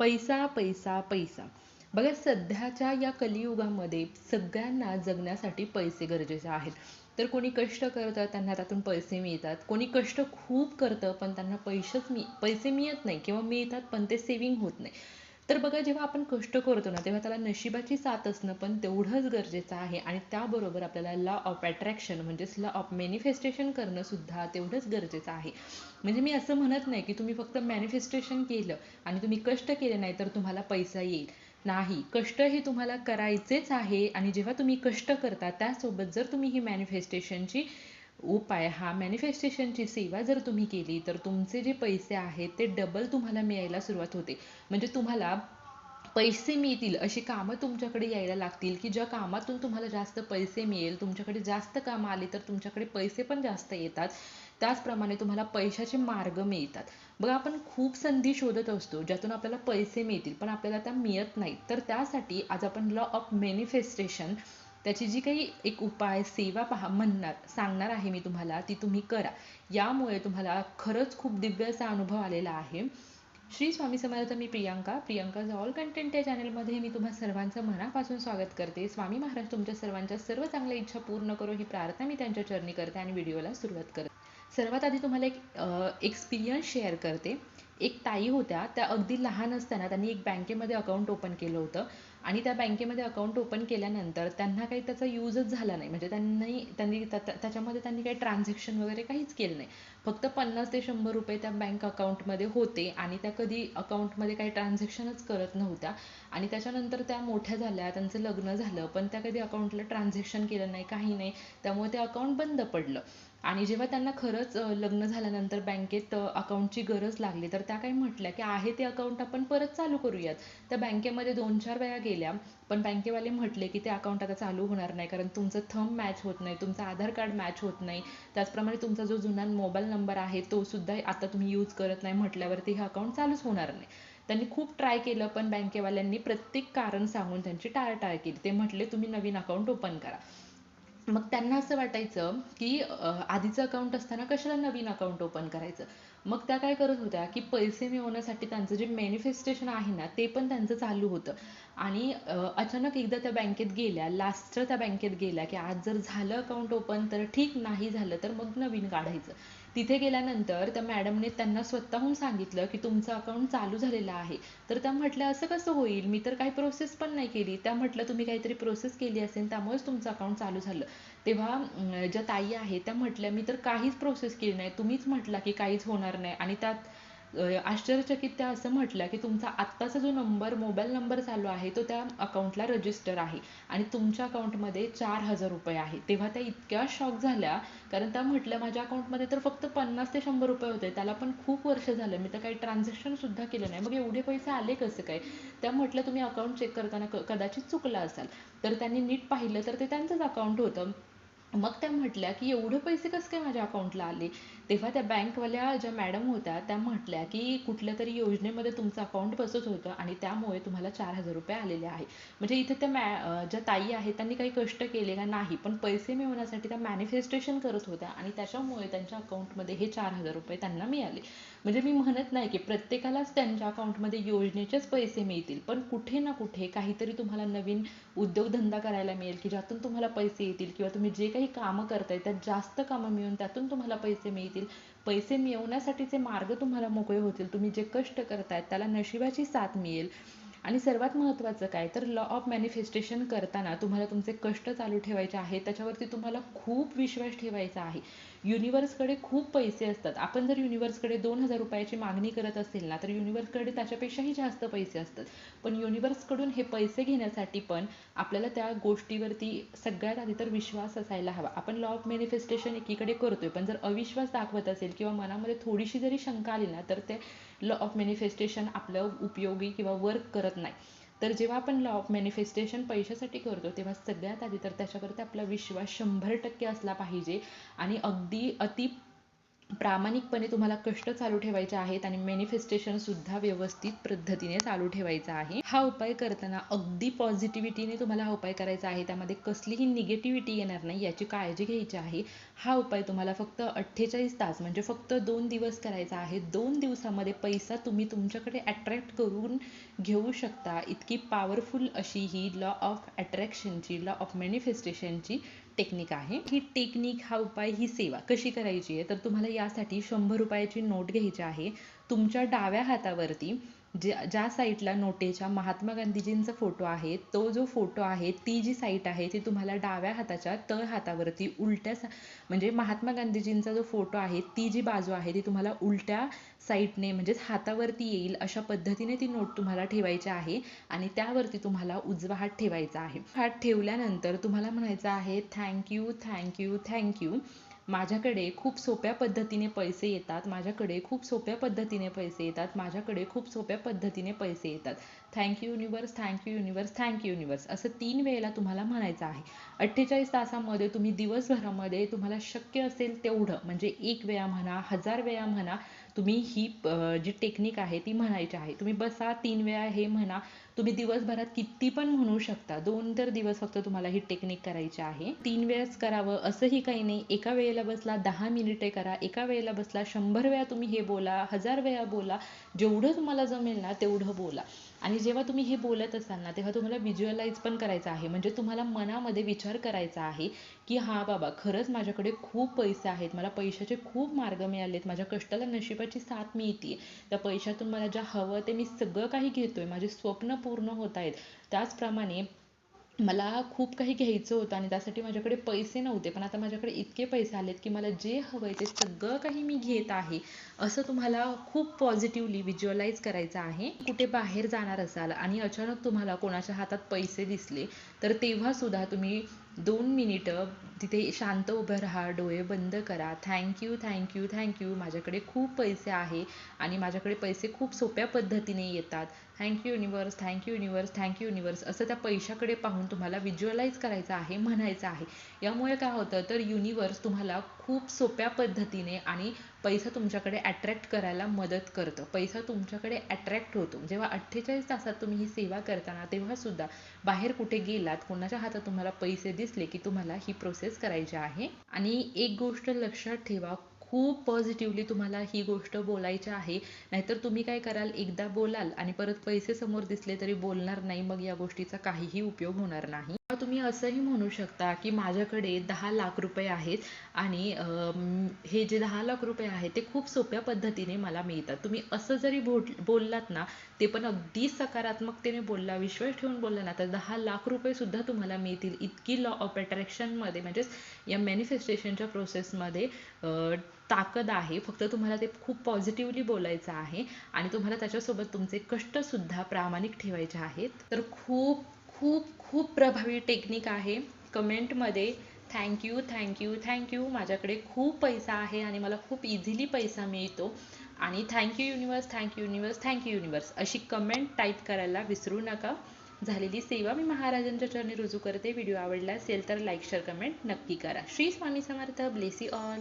पैसा पैसा पैसा. बघा सध्याच्या या कलियुगामध्ये सगळ्यांना जगण्यासाठी पैसे गरजेचे आहेत. तर कोणी कष्ट करतं त्यांना त्यातून पैसे मिळतात. कोणी कष्ट खूप करतं पण त्यांना पैसेच पैसे मिळत नाही किंवा मिळतात पण ते सेविंग होत नाही. तर बघा जेव्हा आपण कष्ट करतो ना तेव्हा त्याला नशिबाची साथ असणं पण तेवढंच गरजेचं आहे. आणि त्याबरोबर आपल्याला लॉ ऑफ अट्रॅक्शन म्हणजेच लॉ ऑफ मॅनिफेस्टेशन करणं सुद्धा तेवढंच गरजेचं आहे. म्हणजे मी असं म्हणत नाही की तुम्ही फक्त मॅनिफेस्टेशन केलं आणि तुम्ही कष्ट केले नाही तर तुम्हाला पैसा येईल. नाही कष्ट हे तुम्हाला करायचेच आहे. आणि जेव्हा तुम्ही कष्ट करता त्यासोबत जर तुम्ही ही मॅनिफेस्टेशनची ची उपाय हा मॅनिफेस्टेशनची ची सेवा जर तुम्ही केली तर तुमचे जे पैसे आहेत ते डबल तुम्हाला मिळायला सुरुवात होते. म्हणजे तुम्हाला पैसे मिळतील अशी कामं तुमच्याकडे यायला लागतील की ज्या कामातून तुम्हाला जास्त पैसे मिळेल तुमच्याकडे जास्त कामं आली तर तुमच्याकडे पैसे पण जास्त येतात. त्याचप्रमाणे तुम्हाला पैशाचे मार्ग मिळतात. बघा आपण खूप संधी शोधत असतो ज्यातून आपल्याला पैसे मिळतील पण आपल्याला त्या मिळत नाहीत. तर त्यासाठी आज आपण लॉ ऑफ मॅनिफेस्टेशन त्याची जी काही एक उपाय सेवा पहा म्हणणार सांगणार आहे मी तुम्हाला ती तुम्ही करा. यामुळे तुम्हाला खरंच खूप दिव्य असा अनुभव आलेला आहे. श्री स्वामी समर्थ मी प्रियांका. प्रियांका ऑल कंटेंट या चॅनलमध्ये मी तुम्हा सर्वांचं मनापासून स्वागत करते. स्वामी महाराज तुमच्या सर्वांच्या सर्व चांगल्या इच्छा पूर्ण करो ही प्रार्थना मी त्यांच्या चरणी करते आणि व्हिडिओला सुरुवात करते. सर्वात आधी तुम्हाला एक एक्सपिरियन्स शेअर करते. एक ताई होत्या त्या अगदी लहान असताना त्यांनी एक बँकेमध्ये अकाउंट ओपन केलं होतं. आणि त्या बँकेमध्ये अकाउंट ओपन केल्यानंतर त्यांना काही त्याचा यूजच झाला नाही. म्हणजे त्यांनी त्यांनी त्याच्यामध्ये त्यांनी काही ट्रान्झॅक्शन वगैरे काहीच केलं नाही. फक्त पन्नास ते शंभर रुपये त्या बँक अकाउंटमध्ये होते आणि त्या कधी अकाउंटमध्ये काही ट्रान्झॅक्शनच करत नव्हत्या. आणि त्याच्यानंतर त्या मोठ्या झाल्या त्यांचं लग्न झालं पण त्या कधी अकाउंटला ट्रान्झॅक्शन केलं नाही काही नाही. त्यामुळे ते अकाउंट बंद पडलं. आणि जेव्हा त्यांना खरंच लग्न झाल्यानंतर बँकेत account ची गरज लागली तर त्या काय म्हटल्या की आहे ते account आपण परत चालू करूयात. त्या बँकेमध्ये दोन चार वेळा गेल्या पण बँकेवाले म्हटले की ते account आता चालू होणार नाही कारण तुमचं thumb match होत नाही तुमचं आधार कार्ड match होत नाही. त्याचप्रमाणे तुमचा जो जुना mobile number आहे तो सुद्धा आता तुम्ही use करत नाही म्हटल्यावरती हे account चालूच होणार नाही. त्यांनी खूप try केलं पण बँकेवाल्यांनी प्रत्येक कारण सांगून त्यांची टाळाटाळ केली. ते म्हटले तुम्ही नवीन account open करा. मग त्यांना असं वाटायचं की आधीचं अकाउंट असताना कशाला नवीन अकाउंट ओपन करायचं? मग त्या काय करत होत्या की पैसे मिळवण्यासाठी त्यांचं जे manifestation आहे ना ते पण त्यांचं चालू होतं. आणि अचानक एकदा त्या बँकेत गेल्या last त्या बँकेत गेल्या की आज जर झालं अकाउंट ओपन तर ठीक नाही झालं तर मग नवीन काढायचं. तिथे गेल्यानंतर त्या मॅडमने त्यांना स्वतःहून सांगितलं की तुमचं अकाउंट चालू झालेलं आहे. तर त्या म्हटलं असं कसं होईल? मी तर काही प्रोसेस पण नाही केली. त्या म्हटलं तुम्ही काहीतरी प्रोसेस केली असेल त्यामुळेच तुमचं अकाउंट चालू झालं. तेव्हा ज्या ताई आहेत त्या म्हटल्या मी तर काहीच प्रोसेस केली नाही. तुम्हीच म्हटला की काहीच होणार नाही. आणि त्यात आश्चर्यचकित त्या असं म्हटल्या की तुमचा आत्ताचा जो नंबर मोबाईल नंबर चालू आहे तो त्या अकाउंटला रजिस्टर आहे. आणि तुमच्या अकाउंटमध्ये चार हजार रुपये आहे. तेव्हा त्या इतक्या शॉक झाल्या कारण त्या म्हटल्या माझ्या अकाउंटमध्ये तर फक्त पन्नास ते शंभर रुपये होते. त्याला पण खूप वर्ष झालं. मी तर काही ट्रान्झॅक्शन सुद्धा केलं नाही. मग एवढे पैसे आले कसे काय? त्या म्हटल्या तुम्ही अकाउंट चेक करताना कदाचित चुकला असाल. तर त्यांनी नीट पाहिलं तर ते त्यांचंच अकाउंट होतं. मग त्या म्हटल्या की एवढे पैसे कसं काय माझ्या अकाउंटला आले? तेव्हा त्या बँकवाल्या ज्या मॅडम होत्या त्या म्हटल्या की कुठल्या तरी योजनेमध्ये तुमचं अकाउंट बसत होतं आणि त्यामुळे तुम्हाला चार हजार रुपये आलेले आहे. म्हणजे इथे त्या मॅ ज्या ताई आहेत त्यांनी काही कष्ट केले का नाही पण पैसे मिळवण्यासाठी त्या मॅनिफेस्टेशन करत होत्या आणि त्याच्यामुळे त्यांच्या अकाउंटमध्ये हे चार हजार रुपये त्यांना मिळाले. म्हणजे मी म्हणत नाही की प्रत्येकालाच त्यांच्या अकाउंटमध्ये योजनेचेच पैसे मिळतील पण कुठे ना कुठे काहीतरी तुम्हाला नवीन उद्योगधंदा करायला मिळेल की ज्यातून तुम्हाला पैसे येतील किंवा तुम्ही जे काही काम करताय त्यात जास्त काम मिळून त्यातून तुम्हाला पैसे मिळतील. पैसे मिळवण्यासाठीचे मार्ग तुम्हाला मोकळे होतील. तुम्ही जे कष्ट करतायत त्याला नशिबाची साथ मिळेल. आणि सर्वात महत्त्वाचं काय? तर लॉ ऑफ मॅनिफेस्टेशन करताना तुम्हाला तुमचे कष्ट चालू ठेवायचे आहेत त्याच्यावरती तुम्हाला खूप विश्वास ठेवायचा आहे. युनिवर्सकडे खूप पैसे असतात. आपण जर युनिवर्सकडे दोन हजार रुपयाची मागणी करत असेल ना तर युनिवर्सकडे त्याच्यापेक्षाही जास्त पैसे असतात. पण युनिवर्सकडून हे पैसे घेण्यासाठी पण आपल्याला त्या गोष्टीवरती सगळ्यात आधी तर विश्वास असायला हवा. आपण लॉ ऑफ मॅनिफेस्टेशन एकीकडे करतोय पण जर अविश्वास दाखवत असेल किंवा मनामध्ये थोडीशी जरी शंका आली ना तर ते लॉ ऑफ मॅनिफेस्टेशन आपलं उपयोगी किंवा वर्क करत नाही. तर जेव्हा आपण लॉ ऑफ मॅनिफेस्टेशन पैशासाठी करतो तेव्हा सगळ्यात आधी तर त्याच्यावरती आपला विश्वास शंभर टक्के असला पाहिजे. आणि अगदी अति प्रामाणिकपणे तुम्हाला कष्ट चालू ठेवायचे आहेत आणि मेनिफेस्टेशन सुद्धा व्यवस्थित पद्धतीने चालू ठेवायचं आहे. हा उपाय करताना अगदी पॉझिटिव्हिटीने तुम्हाला हा उपाय करायचा आहे. त्यामध्ये कसलीही निगेटिव्हिटी येणार नाही याची काळजी घ्यायची आहे. हा उपाय तुम्हाला फक्त अठ्ठेचाळीस तास म्हणजे फक्त दोन दिवस करायचा आहे. दोन दिवसामध्ये पैसा तुम्ही तुमच्याकडे अट्रॅक्ट करून घेऊ शकता. इतकी पॉवरफुल अशी ही लॉ ऑफ अट्रॅक्शनची लॉ ऑफ मॅनिफेस्टेशनची टेक्निक आहे. ही टेक्निक हा उपाय ही सेवा कशी करायची आहे? तर तुम्हाला यासाठी शंभर रुपयाची नोट घ्यायची आहे. तुमच्या डाव्या हातावरती ज्या ज्या साईटला नोटेच्या महात्मा गांधीजींचा फोटो आहे तो जो फोटो आहे ती जी साईट आहे ती तुम्हाला डाव्या हाताच्या तळ हातावरती उलट्या सा म्हणजे महात्मा गांधीजींचा जो फोटो आहे ती जी बाजू आहे ती तुम्हाला उलट्या साईटने म्हणजेच हातावरती येईल अशा पद्धतीने ती नोट तुम्हाला ठेवायची आहे आणि त्यावरती तुम्हाला उजवा हात ठेवायचा आहे. हात ठेवल्यानंतर तुम्हाला म्हणायचं आहे थँक्यू थँक्यू थँक्यू माझ्याकडे खूप सोप्या पद्धतीने पैसे येतात माझ्याकडे खूप सोप्या पद्धतीने पैसे येतात माझ्याकडे खूप सोप्या पद्धतीने पैसे येतात. Thank you universe thank you universe thank you universe असं तीन वेळेला तुम्हाला म्हणायचं आहे. अठ्ठेचाळीस तासामध्ये तुम्ही दिवसभरामध्ये तुम्हाला शक्य असेल तेवढं. म्हणजे एक वेळा म्हणा हजार वेळा म्हणा तुम्ही ही जी टेक्निक आहे ती म्हणायची आहे. तुम्ही बसा तीन वेळा हे म्हणा. तुम्ही दिवसभरात किती पण म्हणू शकता दोन तर दिवस फक्त तुम्हाला ही टेक्निक करायची आहे. तीन वेळेस करावं असंही काही नाही. एका वेळेला बसला दहा मिनिटे करा. एका वेळेला बसला शंभर वेळा तुम्ही हे बोला हजार वेळा बोला. जेवढं तुम्हाला जमेल ना तेवढं बोला. आणि जेव्हा तुम्ही हे बोलत असाल ना तेव्हा तुम्हाला व्हिज्युअलाइज पण करायचं आहे. म्हणजे तुम्हाला मनामध्ये विचार करायचा आहे की हा बाबा खरंच माझ्याकडे खूप पैसे आहेत. मला पैशाचे खूप मार्ग मिळालेत. माझ्या कष्टाला नशिबाची साथ मिळते त्या पैशातून मला ज्या हवं ते मी सगळं काही घेतोय. माझे स्वप्न पूर्ण होत आहेत. त्याचप्रमाणे मला खूप काही घ्यायचं होतं आणि त्यासाठी माझ्याकडे पैसे नव्हते पण आता माझ्याकडे इतके पैसे आलेत की मला जे हवंय ते सगळं काही मी घेत आहे असं तुम्हाला खूप पॉझिटिव्हली व्हिज्युअलाइज करायचं आहे. कुठे बाहेर जाणार असाल आणि अचानक तुम्हाला कोणाच्या हातात पैसे दिसले तर तेव्हा सुद्धा तुम्ही दोन मिनिटं तिथे शांत उभं राहा डोळे बंद करा. थँक्यू थँक्यू थँक्यू माझ्याकडे खूप पैसे आहे आणि माझ्याकडे पैसे खूप सोप्या पद्धतीने येतात. Thank you universe thank you universe thank you universe असं त्या पैशाकडे पाहून तुम्हाला विज्युअलाइज करायचं आहे म्हणायचं आहे. यामुळे काय होतं तर युनिवर्स तुम्हाला खूप सोप्या पद्धतीने आणि पैसा तुमच्याकडे अट्रॅक्ट करायला मदत करतं. पैसा तुमच्याकडे अट्रॅक्ट होतो. जेव्हा अठ्ठेचाळीस तासात तुम्ही ही सेवा करताना तेव्हा सुद्धा बाहेर कुठे गेलात कोणाच्या हातात तुम्हाला पैसे दिसले की तुम्हाला ही प्रोसेस करायची आहे. आणि एक गोष्ट लक्षात ठेवा खूप पॉझिटिव्हली तुम्हाला ही गोष्ट बोलायची आहे. नाहीतर तुम्ही काय कराल? एकदा बोलाल आणि परत पैसे समोर दिसले तरी बोलणार नाही. मग या गोष्टीचा काहीही उपयोग होणार नाही. तुम्ही असंही म्हणू शकता की माझ्याकडे दहा लाख रुपये आहेत आणि हे जे दहा लाख रुपये आहेत ते खूप सोप्या पद्धतीने मला मिळतात. तुम्ही असं जरी बोल बोललात ना ते पण अगदी सकारात्मकतेने बोलला विश्वास ठेवून बोलला ना तर दहा लाख रुपये सुद्धा तुम्हाला मिळतील इतकी लॉ ऑफ अट्रॅक्शनमध्ये म्हणजेच या मॅनिफेस्टेशनच्या प्रोसेसमध्ये ताकद आहे. फक्त तुम्हाला ते खूप पॉझिटिव्हली बोलायचं आहे आणि तुम्हाला त्याच्यासोबत तुमचे कष्टसुद्धा प्रामाणिक ठेवायचे आहेत. तर खूप खूप खूप प्रभावी टेक्निक आहे. कमेंटमध्ये थँक्यू थँक्यू थँक्यू माझ्याकडे खूप पैसा आहे आणि मला खूप इझिली पैसा मिळतो. आणि thank you universe thank you universe thank you universe अशी कमेंट टाईप करायला विसरू नका. झालेली सेवा मी महाराजांच्या चरणी रुजू करते. व्हिडिओ आवडला असेल तर लाईक शेअर कमेंट नक्की करा. Shri Swami Samarth. Bless you all